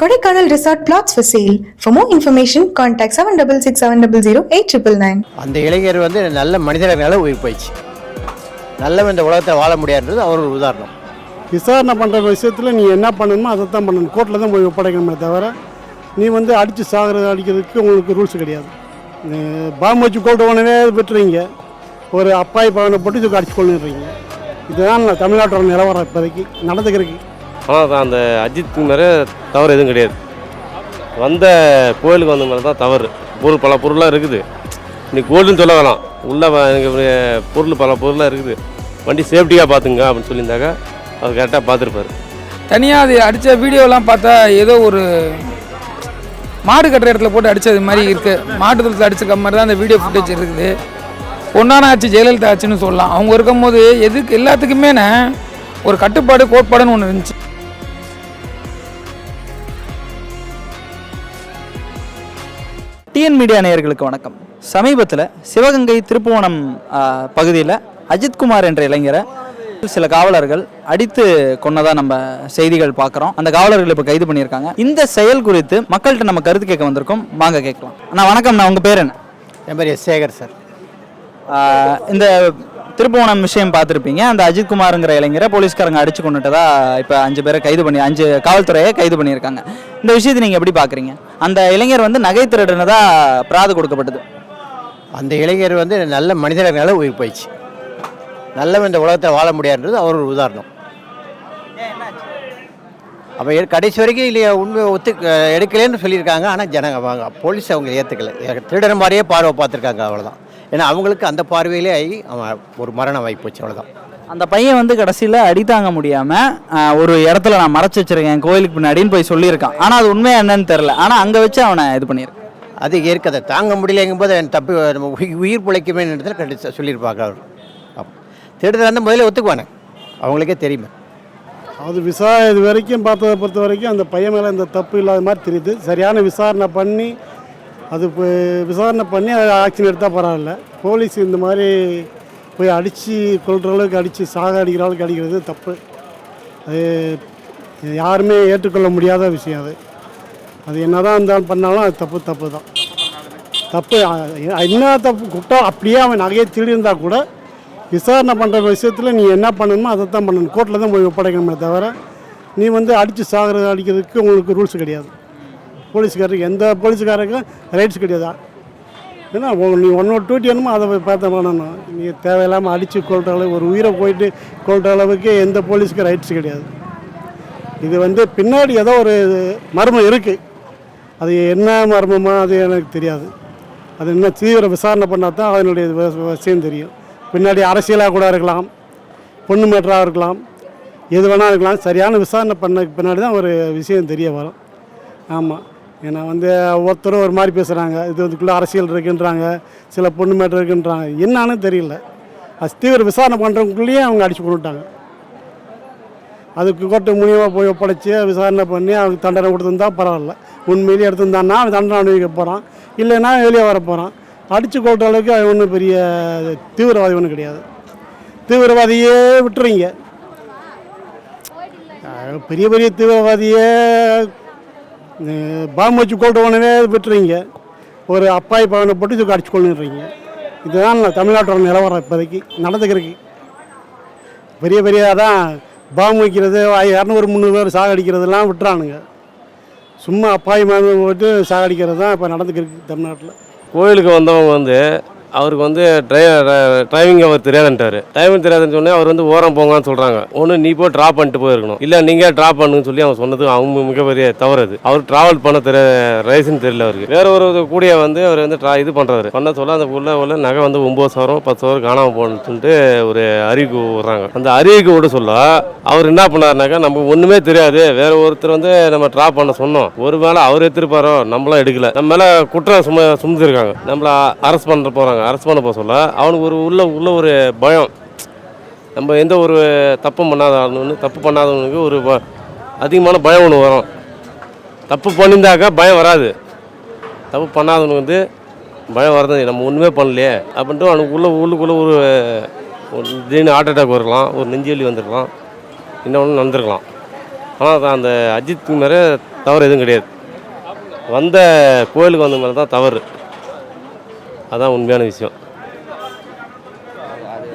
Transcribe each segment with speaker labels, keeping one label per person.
Speaker 1: Kodaikanal Resort plots for sale. For more information, contact 7667008999.
Speaker 2: அந்த இளைஞர் வந்து நல்ல மனிதர்களால் உயிர் போயிடுச்சு. நல்லவன் இந்த உலகத்தை வாழ முடியாதுன்றது அவர் ஒரு உதாரணம்.
Speaker 3: விசாரணை பண்ணுற விஷயத்தில் நீ என்ன பண்ணணுமோ அதை தான் பண்ணணும். கோர்ட்டில் தான் போய் ஒப்படைக்கணுமே தவிர நீ வந்து அடித்து சாகிறது அடிக்கிறதுக்கு உங்களுக்கு ரூல்ஸ் கிடையாது. பாம்பு வச்சு கொண்டு உடனே விட்டுறீங்க ஒரு அப்பாய் பவனை போட்டு இதுக்கு அடிச்சு கொண்டுறீங்க இதுதான் நான் தமிழ்நாட்டோட நிலவரம் இப்போதைக்கு நடந்துக்கிறதுக்கு.
Speaker 4: ஆனால் அந்த அஜித் மேலே தவறு எதுவும் கிடையாது. வந்த கோயிலுக்கு வந்த மேலே தான் தவறு. பொருள் பல பொருளாக இருக்குது. இன்னைக்கு கோல்டுன்னு சொல்ல வேணாம். உள்ளே வ- எனக்கு பொருள் பல பொருளாக இருக்குது. வண்டி சேஃப்டியாக பார்த்துங்க அப்படின்னு சொல்லியிருந்தாக்கா அவர் கரெக்டாக பார்த்துருப்பாரு
Speaker 5: தனியாக அது அடித்த வீடியோலாம் பார்த்தா ஏதோ ஒரு மாடு கட்டுற இடத்துல போட்டு அடித்தது மாதிரி இருக்குது மாட்டு தளத்தில் அடிச்சிருக்க மாதிரி தான் அந்த வீடியோ ஃபுட்டேஜ் இருக்குது. பொன்னான ஆச்சு ஜெயலலிதா ஆச்சுன்னு சொல்லலாம். அவங்க இருக்கும்போது எதுக்கு எல்லாத்துக்குமே ஒரு கட்டுப்பாடு கோட்பாடுன்னு ஒன்று இருந்துச்சு.
Speaker 6: டிஎன் மீடியா நேயர்களுக்கு வணக்கம். சமீபத்தில் சிவகங்கை திருப்புவனம் பகுதியில் அஜித்குமார் என்ற இளைஞரை சில காவலர்கள் அடித்து கொன்னதா நம்ம செய்திகள் பார்க்குறோம் அந்த காவலர்கள் இப்போ கைது பண்ணியிருக்காங்க. இந்த செயல் குறித்து மக்கள்கிட்ட நம்ம கருத்து கேட்க வந்திருக்கோம். வாங்க கேட்கலாம். அண்ணா வணக்கம் நான் உங்கள் பேர் என்ன?
Speaker 2: என் பேர் எஸ் சேகர் சார்.
Speaker 6: இந்த திருப்புவனம் விஷயம் பார்த்துருப்பீங்க. அந்த அஜித்குமாருங்கிற இளைஞரை போலீஸ்காரங்க அடிச்சு கொண்டுட்டதா இப்போ அஞ்சு பேரை கைது பண்ணி அஞ்சு காவல்துறையை கைது பண்ணியிருக்காங்க. இந்த விஷயத்தை நீங்கள் எப்படி பார்க்குறீங்க? அந்த இளைஞர் வந்து நகை திருடுனதா பிராது கொடுக்கப்பட்டது.
Speaker 2: அந்த இளைஞர் வந்து நல்ல மனிதர்களால் உயிர் போயிடுச்சு. நல்லவன் இந்த உலகத்தை வாழ முடியாதுன்றது அவர் ஒரு உதாரணம். அப்போ கடைசி வரைக்கும் இல்லையா உண்மை ஒத்து அஹ் எடுக்கலைன்னு சொல்லியிருக்காங்க. ஆனால் ஜனங்க வாங்க போலீஸ் அவங்க ஏற்றுக்கல திருடன மாதிரியே பார்வை பார்த்துருக்காங்க அவ்வளோதான் ஏன்னா அவங்களுக்கு அந்த பார்வையிலே ஆகி அவன் ஒரு மரணம் வாய்ப்பு போச்சு அவ்வளோதான்
Speaker 6: அந்த பையன் வந்து கடைசியில் அடி தாங்க முடியாமல் ஒரு இடத்துல நான் மறைச்சு வச்சிருக்கேன் கோயிலுக்கு பின்னாடின்னு போய் சொல்லியிருக்கான். ஆனால் அது உண்மையா என்னன்னு தெரில ஆனால் அங்கே வச்சு அவனை இது பண்ணியிருக்கான்.
Speaker 2: அது ஏற்கதை தாங்க முடியலைங்கும்போது அவன் தப்பி நம்ம உயி- உயிர் பிழைக்குமே இடத்துல கண்டிப்பாக சொல்லியிருப்பாங்க அவர். திருடுறாருன்னு முதல்ல ஒத்துக்குவானே. அவங்களுக்கே தெரியுமே.
Speaker 3: அது விசா இது வரைக்கும் பார்த்ததை பொறுத்த வரைக்கும் அந்த பையன் மேலே இந்த தப்பு இல்லாத மாதிரி தெரியுது. சரியான விசாரணை பண்ணி அது இப்போ விசாரணை பண்ணி ஆக்ஷன் எடுத்தால் பரவாயில்ல. போலீஸ் இந்த மாதிரி போய் அடித்து கொள்கிற அளவுக்கு அடித்து சாக அடிக்கிற அளவுக்கு அடிக்கிறது தப்பு. அது யாருமே ஏற்றுக்கொள்ள முடியாத விஷயம் அது. அது என்ன தான் இருந்தாலும் பண்ணாலும் அது தப்பு தப்பு தான். தப்பு என்ன தப்பு குற்றம் அப்படியே அவன் நகையை திருடியிருந்தா கூட விசாரணை பண்ணுற விஷயத்தில் நீ என்ன பண்ணணுமோ அதை தான் பண்ணணும். கோர்ட்டில் தான் போய் ஒப்படைக்கணுமே தவிர நீ வந்து அடித்து சாகிறது அடிக்கிறதுக்கு உங்களுக்கு ரூல்ஸ் கிடையாது. போலீஸ்காரருக்கு எந்த போலீஸ்காரருக்கும் ரைட்ஸ் கிடையாது? ஏன்னா உ- நீ உன்னோட டியூட்டி என்னமோ அதை போய் பார்த்து பண்ணணும். நீ தேவையில்லாமல் அடித்து கொள்கிற அளவு ஒரு உயிரை போயிட்டு கொள்கிற அளவுக்கு எந்த போலீஸுக்கும் ரைட்ஸ் கிடையாது. இது வந்து பின்னாடி ஏதோ ஒரு மர்மம் இருக்குது அது என்ன மர்மமோ அது எனக்கு தெரியாது. அது இன்னும் தீவிர விசாரணை பண்ணால் தான் அதனுடைய விஷயம் தெரியும். பின்னாடி அரசியலாக கூட இருக்கலாம் பொண்ணு மேட்டராக இருக்கலாம் எது வேணால் இருக்கலாம். சரியான விசாரணை பண்ண பின்னாடி தான் ஒரு விஷயம் தெரிய வரும். ஆமாம் ஏன்னா வந்து ஒவ்வொருத்தரும் ஒரு மாதிரி பேசுகிறாங்க இது இதுக்குள்ளே அரசியல் இருக்குன்றாங்க சில பொண்ணு மேட்டர் இருக்குன்றாங்க. என்னான்னு தெரியல. அது தீவிர விசாரணை பண்ணுறவங்களுக்குள்ளேயே அவங்க அடிச்சு கொண்டுட்டாங்க. அதுக்கு கோர்ட்டு மூலியமாக போய் ஒப்படைச்சி விசாரணை பண்ணி அவனுக்கு தண்டனை கொடுத்துருந்தா பரவாயில்ல. உண்மையிலேயே எடுத்திருந்தான்னா அவன் தண்டனை அனுபவிக்க போகிறான் இல்லைன்னா வெளியே வர போகிறான் அடித்து கொள்கிற அளவுக்கு அது ஒன்றும் பெரிய தீவிரவாதி ஒன்றும் கிடையாது. தீவிரவாதியே விட்டுறீங்க. பெரிய பெரிய தீவிரவாதியே பாம்பு வச்சு கொள்கிற உடனே விட்டுறீங்க. ஒரு அப்பாய் பவனை போட்டு இதுக்கு அடிச்சு கொண்டுறீங்க இதுதான் தமிழ்நாட்டோட நிலவரம் இப்போதைக்கு நடந்துக்கிறதுக்கு. பெரிய பெரிய அதான் பாம்பு வைக்கிறது இரநூறு முந்நூறு பேர் சாகடிக்கிறதுலாம் விட்டுறானுங்க. சும்மா அப்பாய் மாதிரி போட்டு சாகடிக்கிறது தான் இப்போ நடந்துக்கிருக்கு தமிழ்நாட்டில்.
Speaker 4: கோயிலுக்கு வந்தவங்க வந்து அவருக்கு வந்து ட்ரை டிரைவிங் அவர் தெரியாதுன்ட்டாரு. டிரைவிங் தெரியாதுன்னு சொன்னே அவர் வந்து ஓரம் போங்கன்னு சொல்கிறாங்க ஒன்று நீ போய் ட்ராப் பண்ணிட்டு போயிருக்கணும். இல்லை நீங்கள் ட்ராப் பண்ணுன்னு சொல்லி அவங்க சொன்னது அவங்க மிகப்பெரிய தவறு அது. அவர் ட்ராவல் பண்ண தெரிய ரைஸ்ன்னு தெரியல அவருக்கு. வேற ஒரு கூடிய வந்து அவர் வந்து ட்ரா இது பண்ணுறாரு பண்ண சொல்ல அந்த உள்ள உள்ள நகை வந்து ஒம்பது சவரம் பத்து சவரம் காணாமல் போகணுன்னு சொல்லிட்டு ஒரு அறிவிக்கு விடுறாங்க. அந்த அறிவிக்கு விட சொல்ல அவர் என்ன பண்ணாருனாக்கா நமக்கு ஒன்றுமே தெரியாது. வேற ஒருத்தர் வந்து நம்ம ட்ராப் பண்ண சொன்னோம். ஒரு வேளை அவர் எடுத்துருப்பாரோ நம்மளாம் எடுக்கல. நம்ம மேலே குற்றம் சும சுமந்துருக்காங்க. நம்மள அரெஸ்ட் பண்ண போகிறாங்க அரெஸ்ட் பண்ண போக சொல்ல அவனுக்கு ஒரு உள்ள உள்ள ஒரு பயம். நம்ம எந்த ஒரு தப்பும் பண்ணாத ஆளுன்னு தப்பு பண்ணாதவனுக்கு ஒரு ப- அதிகமான பயம் ஒன்று வரும். தப்பு பண்ணியிருந்தாக்கா பயம் வராது. தப்பு பண்ணாதவனுக்கு வந்து பயம் வரது நம்ம ஒன்றுமே பண்ணலையே. அப்படின்ட்டு அவனுக்கு உள்ள உள்ளுக்குள்ளே ஒரு ஒரு திடீர்னு ஹார்ட் அட்டாக் வரலாம். ஒரு நெஞ்சுவலி வந்துருக்கலாம் வந்திருக்கலாம். இன்னொன்று நடந்துருக்கலாம். ஆனால் அந்த அஜித் மேலே தவறு எதுவும் கிடையாது. வந்த கோயிலுக்கு வந்த மேலே தான் தவறு. அதான் உண்மையான விஷயம்.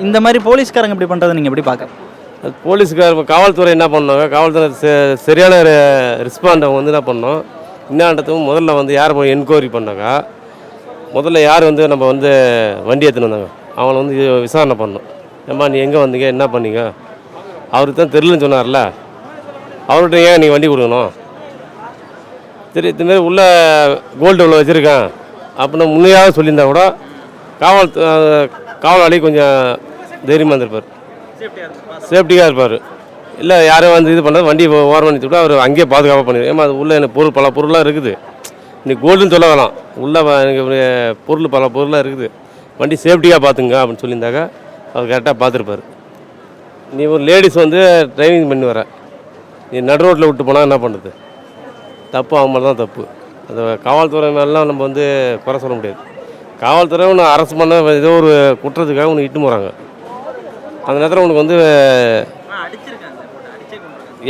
Speaker 6: இந்த மாதிரி போலீஸ்காரங்க இப்படி பண்ணுறதை நீங்கள் எப்படி பார்க்க?
Speaker 4: அது போலீஸுக்கார காவல்துறை என்ன பண்ணாங்க? காவல்துறை சரியான ரெஸ்பாண்ட் அவங்க வந்து என்ன பண்ணோம்? என்னான்றதுக்கும் முதல்ல வந்து யார் போய் என்கொயரி பண்ணாங்க? முதல்ல யார் வந்து நம்ம வந்து வண்டி எடுத்துன்னு வந்தாங்க? அவங்கள வந்து விசாரணை பண்ணோம். ஏம்மா நீ எங்கே வந்தீங்க? என்ன பண்ணீங்க? அவருக்கு தான் தெரியலன்னு சொன்னார்ல. அவர்கிட்ட ஏன் நீங்கள் வண்டி கொடுக்கணும்? சரி இதுமாரி உள்ள கோல்டு உள்ள வச்சுருக்கேன். அப்படின்னு முன்னையாக சொல்லியிருந்தா கூட காவல் காவலாளி கொஞ்சம் தைரியமாக இருந்திருப்பார். சேஃப்டியாக இருப்பார். இல்லை யாரும் வந்து இது பண்ணுறது வண்டி ஓரம் பண்ணி விட்டு அவர் அங்கேயே பாதுகாப்பாக பண்ணிடுவார். ஏமா அது உள்ளே எனக்கு பொருள் பல பொருளாக இருக்குது. இன்னைக்கு கோல்டுன்னு சொல்ல வேணாம். உள்ளே வ- எனக்கு பொருள் பல பொருளாக இருக்குது. வண்டி சேஃப்டியாக பார்த்துங்க அப்படின்னு சொல்லியிருந்தாக்க அவர் கரெக்டாக பார்த்துருப்பார் நீ ஒரு லேடிஸ் வந்து டிரைவிங் பண்ணி வர. நீ நடு ரோட்டில் விட்டு போனால் என்ன பண்ணுறது தப்பு அவங்க மாதிரி தான் தப்பு. அந்த காவல்துறை மேலாம் நம்ம வந்து குறை சொல்ல முடியாது. காவல்துறை ஒன்று அரசு பண்ண ஏதோ ஒரு குற்றத்துக்காக உனக்கு இட்டு போகிறாங்க அந்த நேரத்தில் உனக்கு வந்து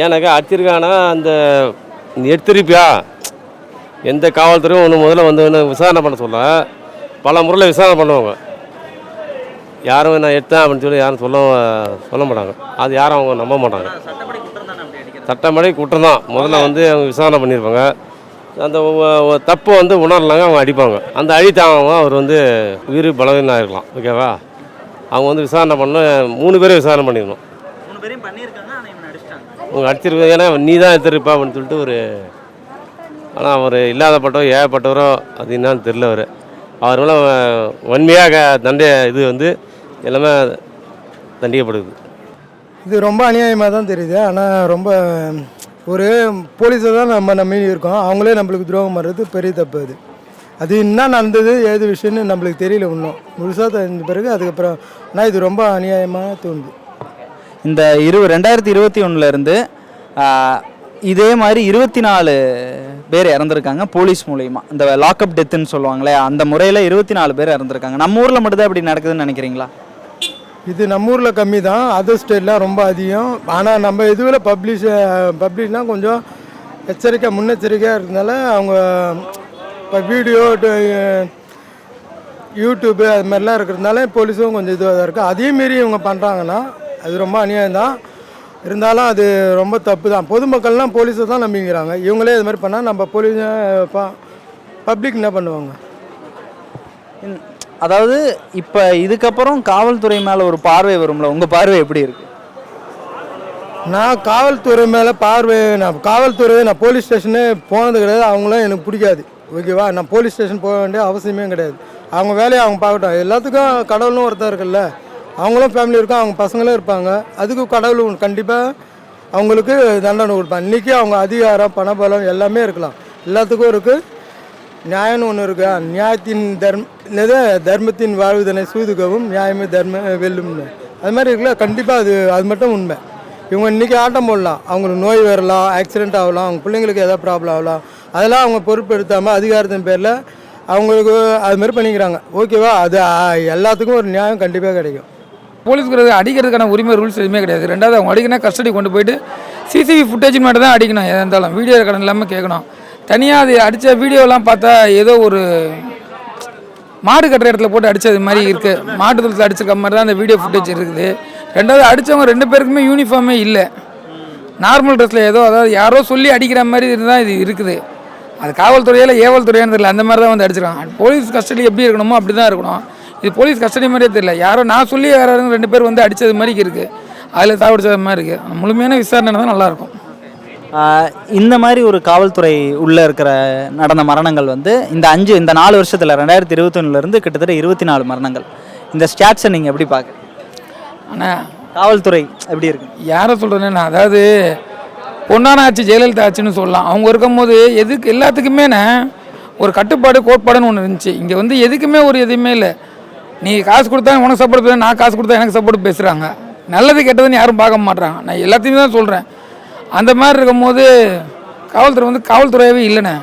Speaker 4: ஏன்னாக்கா அடிச்சிருக்கானா அந்த எடுத்திருப்பியா எந்த காவல்துறையும் ஒன்று முதல்ல வந்து ஒன்று விசாரணை பண்ண சொல்ல. பல முறையில் விசாரணை பண்ணுவாங்க. யாரும் நான் எடுத்தேன் அப்படின்னு சொல்லி யாரும் சொல்ல சொல்ல மாட்டாங்க. அது யாரும் அவங்க நம்ப மாட்டாங்க. சட்டப்படி குற்றம் தான். முதல்ல வந்து அவங்க விசாரணை பண்ணியிருப்பாங்க. அந்த தப்பு வந்து உணரலாங்க அவங்க அடிப்பாங்க. அந்த அடித்தாங்க அவர் வந்து உயிர் பலவீனம் இருக்கலாம். ஓகேவா? அவங்க வந்து விசாரணை பண்ண மூணு பேரும் விசாரணை பண்ணிடணும் அவங்க அடிச்சிருக்க ஏன்னா நீ தான் எடுத்துருப்பா அப்படின்னு சொல்லிட்டு ஒரு ஆனால் அவர் இல்லாதப்பட்டோ ஏகப்பட்டவரோ அது என்னன்னு தெரில அவர். அவர் மேலே வன்மையாக தண்டை இது வந்து எல்லாமே தண்டிக்கப்படுது.
Speaker 7: இது ரொம்ப அநியாயமாக தான் தெரியுது. ஆனால் ரொம்ப ஒரு போலீஸை தான் நம்ம நம்பி இருக்கோம். அவங்களே நம்மளுக்கு துரோகம் பண்ணுறது பெரிய தப்பு அது. அது என்ன நடந்தது ஏது விஷயம்னு நம்மளுக்கு தெரியல இன்னும். முழுசாக தெரிஞ்ச பிறகு அதுக்கப்புறம் ஆனால் இது ரொம்ப அநியாயமாக தோணுது.
Speaker 6: இந்த இரு ரெண்டாயிரத்தி இருபத்தி ஒன்றுலேருந்து இதே மாதிரி இருபத்தி நாலு பேர் இறந்துருக்காங்க போலீஸ் மூலயமா. இந்த லாக்அப் டெத்துன்னு சொல்லுவாங்களே அந்த முறையில் இருபத்தி நாலு பேர் இறந்துருக்காங்க. நம்ம ஊரில் மட்டும்தான் இப்படி நடக்குதுன்னு நினைக்கிறீங்களா?
Speaker 7: இது நம்ம ஊரில் கம்மி தான். அதர் ஸ்டேட்லாம் ரொம்ப அதிகம். ஆனால் நம்ம இதுவில் பப்ளிஷ் பப்ளிஷ்னால் கொஞ்சம் எச்சரிக்கை முன்னெச்சரிக்கையாக இருக்கிறதுனால அவங்க இப்போ வீடியோ யூடியூப்பு அது மாதிரிலாம் இருக்கிறதுனால போலீஸும் கொஞ்சம் இதுவாக தான் இருக்குது அதையும் மீறி இவங்க பண்ணுறாங்கன்னா அது ரொம்ப அநியாயம் தான். இருந்தாலும் அது ரொம்ப தப்பு தான். பொதுமக்கள்லாம் போலீஸை தான் நம்பிக்கிறாங்க இவங்களே இது மாதிரி பண்ணால் நம்ம போலீஸ் பப்ளிக் என்ன பண்ணுவாங்க?
Speaker 6: அதாவது இப்போ இதுக்கப்புறம் காவல்துறை மேலே ஒரு பார்வை வரும்ல? உங்கள் பார்வை எப்படி இருக்கு?
Speaker 7: நான் காவல்துறை மேலே பார்வை நான் காவல்துறை நான் போலீஸ் ஸ்டேஷனே போனது கிடையாது. அவங்களும் எனக்கு பிடிக்காது. ஓகேவா நான் போலீஸ் ஸ்டேஷன் போக வேண்டிய அவசியமே கிடையாது. அவங்க வேலையை அவங்க பார்க்கட்டும். எல்லாத்துக்கும் கடவுளும் ஒருத்தர் இருக்குல்ல? அவங்களும் ஃபேமிலி இருக்கும் அவங்க பசங்களும் இருப்பாங்க. அதுக்கு கடவுள் கண்டிப்பாக அவங்களுக்கு தண்டனை கொடுப்பாங்க இன்றைக்கி அவங்க அதிகாரம் பணபலம் எல்லாமே இருக்கலாம். எல்லாத்துக்கும் இருக்குது நியாயம்னு ஒன்று இருக்கா? நியாயத்தின் தர்ம என்னது? தர்மத்தின் வாழ்வுதனை சூதுகவும் நியாயமே தர்ம வெல்லும்னு. அது மாதிரி இருக்குல்ல? கண்டிப்பாக அது அது மட்டும் உண்மை. இவங்க இன்றைக்கி ஆட்டம் போடலாம். அவங்களுக்கு நோய் வரலாம் ஆக்சிடென்ட் ஆகலாம் அவங்க பிள்ளைங்களுக்கு ஏதாவது ப்ராப்ளம் ஆகலாம். அதெல்லாம் அவங்க பொறுப்பெடுத்தாமல் அதிகாரத்தின் பேரில் அவங்களுக்கு அது மாதிரி பண்ணிக்கிறாங்க. ஓகேவா அது எல்லாத்துக்கும் ஒரு நியாயம் கண்டிப்பாக கிடைக்கும்.
Speaker 5: போலீஸ்க்கு அடிக்கிறதுக்கான உரிமை ரூல்ஸ் எதுவுமே கிடையாது. ரெண்டாவது அவங்க அடிக்கணும் கஸ்டடி கொண்டு போயிட்டு சிசிடிவி ஃபுட்டேஜ் மட்டும் தான் அடிக்கணும். எதாக இருந்தாலும். வீடியோ கடன் இல்லாமல் கேட்கணும். தனியாக அது அடித்த வீடியோலாம் பார்த்தா ஏதோ ஒரு மாடு கட்டுற இடத்துல போட்டு அடித்தது மாதிரி இருக்குது மாட்டு தொழுத்தில் அடிச்சிருக்க மாதிரி தான் அந்த வீடியோ ஃபுட்டேஜ் இருக்குது. ரெண்டாவது அடித்தவங்க ரெண்டு பேருக்குமே யூனிஃபார்மே இல்லை. நார்மல் ட்ரெஸ்ஸில் ஏதோ அதாவது யாரோ சொல்லி அடிக்கிற மாதிரி இருந்தால் இது இருக்குது. அது காவல்துறையில் ஏவல் துறையானு தெரியல. அந்த மாதிரி தான் வந்து அடிச்சிருக்காங்க. போலீஸ் கஸ்டடி எப்படி இருக்கணுமோ அப்படி தான் இருக்கணும். இது போலீஸ் கஸ்டடி மாதிரியே தெரியல. யாரோ நான் சொல்லி வேற யாரும் ரெண்டு பேர் வந்து அடித்தது மாதிரி இருக்குது அதில் சாவடிச்சது மாதிரி இருக்குது முழுமையான விசாரணை தான் நல்லாயிருக்கும்
Speaker 6: இந்த மாதிரி ஒரு காவல்துறை உள்ளே இருக்கிற நடந்த மரணங்கள் வந்து இந்த அஞ்சு இந்த நாலு வருஷத்தில் ரெண்டாயிரத்தி இருபத்தொன்னுலேருந்து கிட்டத்தட்ட இருபத்தி நாலு மரணங்கள். இந்த ஸ்டாட்ஸை நீங்கள் எப்படி பார்க்குறீங்க?
Speaker 5: ஆனால்
Speaker 6: காவல்துறை எப்படி இருக்கு?
Speaker 5: யாரை சொல்கிறேன்னா அதாவது பொன்னான ஆட்சி ஜெயலலிதா ஆட்சின்னு சொல்லலாம். அவங்க இருக்கும்போது எதுக்கு எல்லாத்துக்குமே ஒரு கட்டுப்பாடு கோட்பாடுன்னு ஒன்று இருந்துச்சு. இங்கே வந்து எதுக்குமே ஒரு எதுவுமே இல்லை. நீ காசு கொடுத்தா உனக்கு சப்போர்ட் பேச நான் காசு கொடுத்தா எனக்கு சப்போர்ட் பேசுகிறாங்க நல்லது கெட்டதுன்னு யாரும் பார்க்க மாட்றாங்க. நான் எல்லாத்தையுமே தான் சொல்கிறேன் அந்த மாதிரி இருக்கும்போது காவல்துறை வந்து காவல்துறையாகவே இல்லைண்ணே.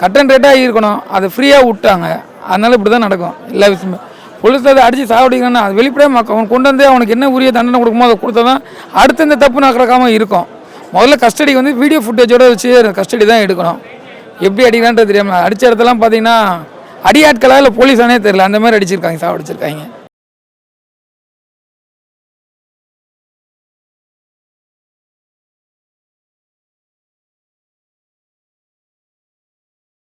Speaker 5: கட்டன் ரேட்டாக இருக்கணும். அதை ஃப்ரீயாக விட்டாங்க. அதனால இப்படி தான் நடக்கும். எல்லா விஷயமும். போலீஸ் அதை அடித்து சாவடிக்கணும்னா அது வெளிப்படையாக அவன் கொண்டு வந்து அவனுக்கு என்ன உரிய தண்டனை கொடுக்குமோ அதை கொடுத்தா தான் அடுத்த இந்த தப்பு நடக்காம இருக்கும். முதல்ல கஸ்டடி வந்து வீடியோ ஃபுட்டேஜோடு வச்சு கஸ்டடி தான் எடுக்கணும். எப்படி அடிக்கலான்றது தெரியாமல் அடித்த இடத்தெல்லாம் பார்த்தீங்கன்னா அடியாட்களா இல்லை போலீஸானே தெரியல. அந்த மாதிரி அடிச்சிருக்காங்க சாவடிச்சிருக்காங்க.